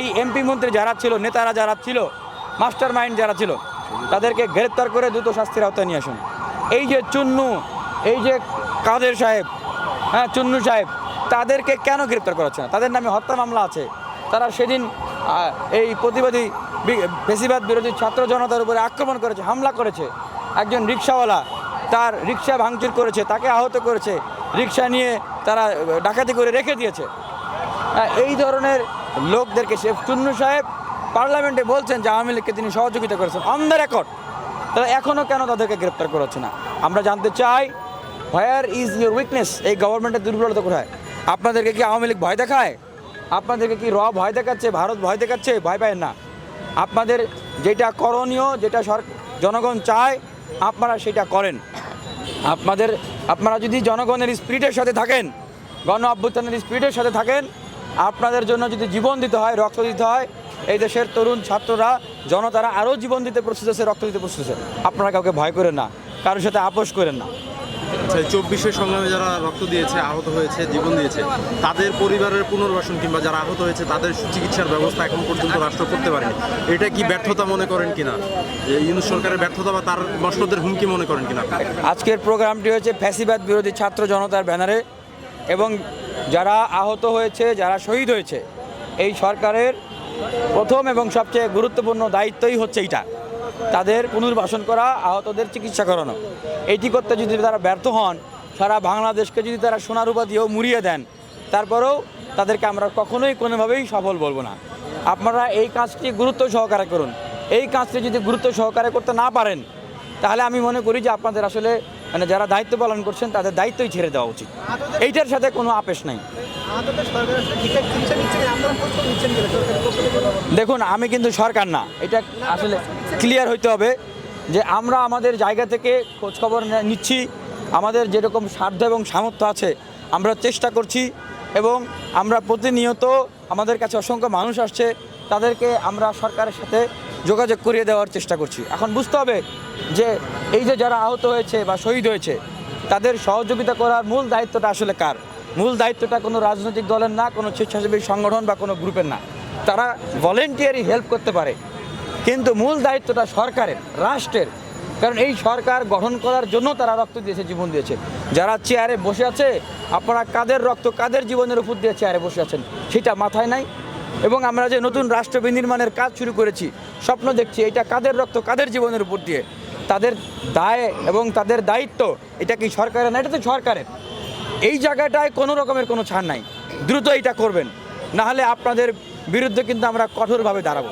এই এমপি মন্ত্রী যারা ছিল, নেতারা যারা ছিল মাস্টার মাইন্ড যারা ছিল, তাদেরকে গ্রেপ্তার করে দ্রুত শাস্তির আওতায় নিয়ে আসুন। এই যে চুন্নু, এই যে কাদের সাহেব হ্যাঁ চুন্নু সাহেব, তাদেরকে কেন গ্রেপ্তার করা হচ্ছে না? তাদের নামে হত্যা মামলা আছে। তারা সেদিন এই প্রতিবাদী বেশিরভাগ বিরোধী ছাত্র জনতার উপরে আক্রমণ করেছে, হামলা করেছে। একজন রিক্সাওয়ালা, তার রিক্সা ভাঙচুর করেছে, তাকে আহত করেছে, রিক্সা নিয়ে তারা ডাকাতি করে রেখে দিয়েছে। এই ধরনের লোকদেরকে সে চুন্নু সাহেব পার্লামেন্টে বলছেন যে আওয়ামী লীগকে তিনি সহযোগিতা করেছেন অন দ্য রেকর্ড তাহলে এখনও কেন তাদেরকে গ্রেপ্তার করা হচ্ছে না? আমরা জানতে চাই হোয়ার ইজ ইউর উইকনেস এই গভর্নমেন্টের দুর্বলতা কোথায়? আপনাদেরকে কি আওয়ামী লীগ ভয় দেখায়? আপনাদেরকে কি র ভয় দেখাচ্ছে, ভারত ভয় দেখাচ্ছে? ভয় পায় না। আপনাদের যেটা করণীয়, যেটা জনগণ চায়, আপনারা সেটা করেন। আপনাদের, আপনারা যদি জনগণের স্পিরিটের সাথে থাকেন গণ অভ্যুত্থানের স্পিরিটের সাথে থাকেন আপনাদের জন্য যদি জীবন দিতে হয় রক্ত দিতে হয় এই দেশের তরুণ ছাত্ররা জনতারা আরও জীবন দিতে প্রস্তুত আছে রক্ত দিতে প্রস্তুত আছে। আপনারা কাউকে ভয় করেন না কারোর সাথে আপোষ করেন না। সেই চব্বিশের সংগ্রামে যারা রক্ত দিয়েছে আহত হয়েছে জীবন দিয়েছে তাদের পরিবারের পুনর্বাসন কিংবা যারা আহত হয়েছে তাদের চিকিৎসার ব্যবস্থা এখন পর্যন্ত রাষ্ট্র করতে পারেনি। এটা কি ব্যর্থতা মনে করেন কিনা? যে ইউনুস সরকারের ব্যর্থতা বা তার মসনদের হুমকি মনে করেন কিনা? আজকের প্রোগ্রামটি হয়েছে ফ্যাসিবাদ বিরোধী ছাত্র জনতার ব্যানারে এবং যারা আহত হয়েছে, যারা শহীদ হয়েছে, এই সরকারের প্রথম এবং সবচেয়ে গুরুত্বপূর্ণ দায়িত্বই হচ্ছে এইটা। তাদের পুনর্বাসন করা, আহতদের চিকিৎসা করানো। এইটি করতে যদি তারা ব্যর্থ হন, সারা বাংলাদেশকে যদি তারা সোনার উপা দিয়েও মুড়িয়ে দেন, তারপরেও তাদেরকে আমরা কখনোই কোনোভাবেই সফল বলব না। আপনারা এই কাজটি গুরুত্ব সহকারে করুন। এই কাজটি যদি গুরুত্ব সহকারে করতে না পারেন, তাহলে আমি মনে করি যে আপনাদের আসলে মানে যারা দায়িত্ব পালন করছেন, তাদের দায়িত্বই ছেড়ে দেওয়া উচিত। এইটার সাথে কোনো আপেশ নাই। দেখুন, আমি কিন্তু সরকার না। এটা আসলে ক্লিয়ার হইতে হবে যে আমরা আমাদের জায়গা থেকে খোঁজখবর নিচ্ছি। আমাদের যেরকম সাধ্য এবং সামর্থ্য আছে, আমরা চেষ্টা করছি এবং আমরা প্রতিনিয়ত আমাদের কাছে অসংখ্য মানুষ আসছে। তাদেরকে আমরা সরকারের সাথে যোগাযোগ করিয়ে দেওয়ার চেষ্টা করছি। এখন বুঝতে হবে যে এই যে যারা আহত হয়েছে বা শহীদ হয়েছে, তাদের সহযোগিতা করার মূল দায়িত্বটা আসলে কার? মূল দায়িত্বটা কোনো রাজনৈতিক দলের না, কোনো স্বেচ্ছাসেবী সংগঠন বা কোনো গ্রুপের না। তারা ভলেন্টিয়ারি হেল্প করতে পারে। কিন্তু মূল দায়িত্বটা সরকারের, রাষ্ট্রের। কারণ এই সরকার গঠন করার জন্য তারা রক্ত দিয়েছে, জীবন দিয়েছে। যারা চেয়ারে বসে আছে, আপনারা কাদের রক্ত, কাদের জীবনের উপর দিয়ে চেয়ারে বসে আছেন, সেটা মাথায় নাই। এবং আমরা যে নতুন রাষ্ট্র বিনির্মাণের কাজ শুরু করেছি, স্বপ্ন দেখছি এটা কাদের রক্ত, কাদের জীবনের উপর দিয়ে? তাদের দায় এবং তাদের দায়িত্ব, এটা কি সরকারের না এটা তো সরকারের? এই জায়গাটায় কোনো রকমের কোনো ছাড় নাই। দ্রুত এটা করবেন। নাহলে আপনাদের বিরুদ্ধে কিন্তু আমরা কঠোরভাবে দাঁড়াবো।